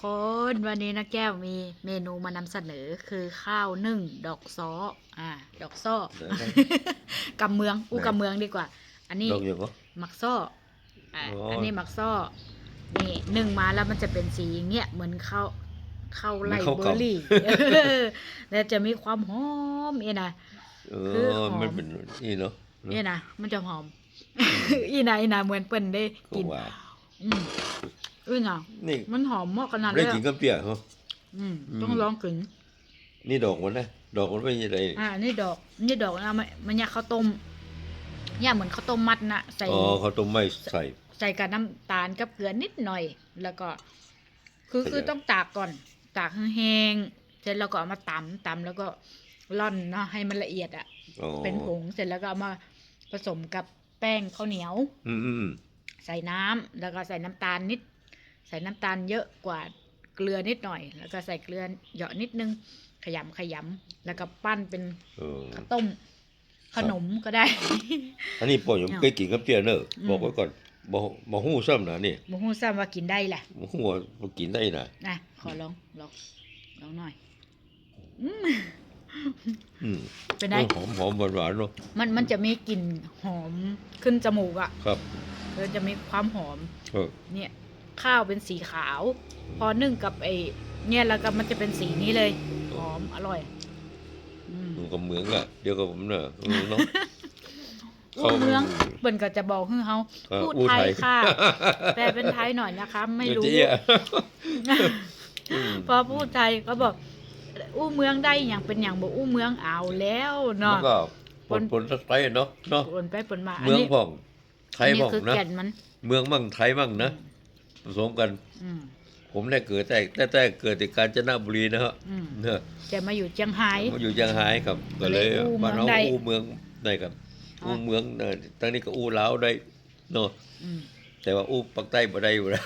คนวันนี้นะแก้วมีเมนูมานำเสนอคือข้าวนึ่งดอกซ้ออ่า ดอกซ้อกำเมืองอู้กำเมืองดีกว่า อันนี้ดอกอยู่ปะหมักซ้ออ่าอ๋ออัอันนี้หมักซ้อนี่นึ่งมาแล้วมันจะเป็นสีอย่างเงี้ยเหมือนข้าวข้าวไล่เบอร์รี่เออแล้วจะมีความหอมเอ็นะเอคืออหอมมันเป็นนี่เนาะเนี่ยนะมันจะหอมอีนะอีนะเหมือนเปิ้นได้ก็กินว่าอืม อุ้ยอะนี่มันหอมมากขนาดได้เลยกินอะกับเปียกเหรอ อืมอืม ต้องลองกินนี่ดอกมันนะดอกมันไม่ใช่ไรอ่านี่ดอก นี่ดอกนะมันมันเนี่ยข้าวต้มเนี่ยเหมือนข้าวต้มมัดนะใส่ อ๋อเขาต้มไม่ใส่ ใส่กับน้ำตาลกับเกลือนิดหน่อย แล้วก็ คือเข้าใจคือต้องตากก่อน ตากให้แห้งเสร็จแล้วก็เอามาตำตำแล้วก็ร่อนเนาะให้มันละเอียดอะอ๋อเป็นผงเสร็จแล้วก็เอามาผสมกับแป้งข้าวเหนียว อืมอืมใส่น้ำแล้วก็ใส่น้ำตาลนิด ใส่น้ำตาลเยอะกว่าเกลือนิดหน่อย แล้วก็ใส่เกลือเหยาะนิดนึง ขยำขยำแล้วก็ปั้นเป็นเออ ข้าวต้ม ขนมก็ได้ อันนี้ปอยผมเคยกินกับเปียกเนอะอืม บอกไว้ก่อนบ่บ่ฮู้ซ้ำนะนี่หมูฮู้ซ้ำว่ากินได้แหละบ่ฮู้ว่าบ่กินได้นะนะขอลองลองลองหน่อยอืมอืมเป็นไง หอมหอมหวานหวานๆเนาะมันมันจะมีกลิ่นหอมขึ้นจมูกอะ่ะครับมันจะมีความหอมเออเนี่ย ข้าวเป็นสีขาว พอนึ่งกับไอเนี่ยแล้วก็มันจะเป็นสีนี้เลยหอมอร่อยอืม มันก็เหมืองอะเดี๋ยวกับผมเนอะเออเนาะอู้เมืองเปิ่นก็จะบอกให้เขาเออพูดอู้ไทยไทย ค่ะแปลเป็นไทยหน่อยนะคะ ไม่รู้ เจี๊ยอืมพอพูดไทยก็บอก อู้เมืองได้อย่างเป็นอย่างบอกอู้เมืองเอาแล้วมันเนาะก็ปนปนไทยเนาะเนาะปนไปปนมาเมืองพ่อง ไทยอันนี้พ่องคือนะ แก่นมัน เมืองมั่งไทยมั่งนะ ผสมกัน อืมผมได้เกิดแต่แต่แต่เกิดที่กาญจนบุรีนะฮะอืมเนอะจะมาอยู่เจียงไฮ้มาอยู่เชียงรายครับก็เลยก็เลยอู้บ้านเราเมืองได้อู้เมืองได้ครับอ๋ออู้ อู้เมืองเออตั้งนี้ก็อู้ลาวได้เนาะอืมแต่ว่าอู้ปักใต้บ่ได้อยู่แล้ว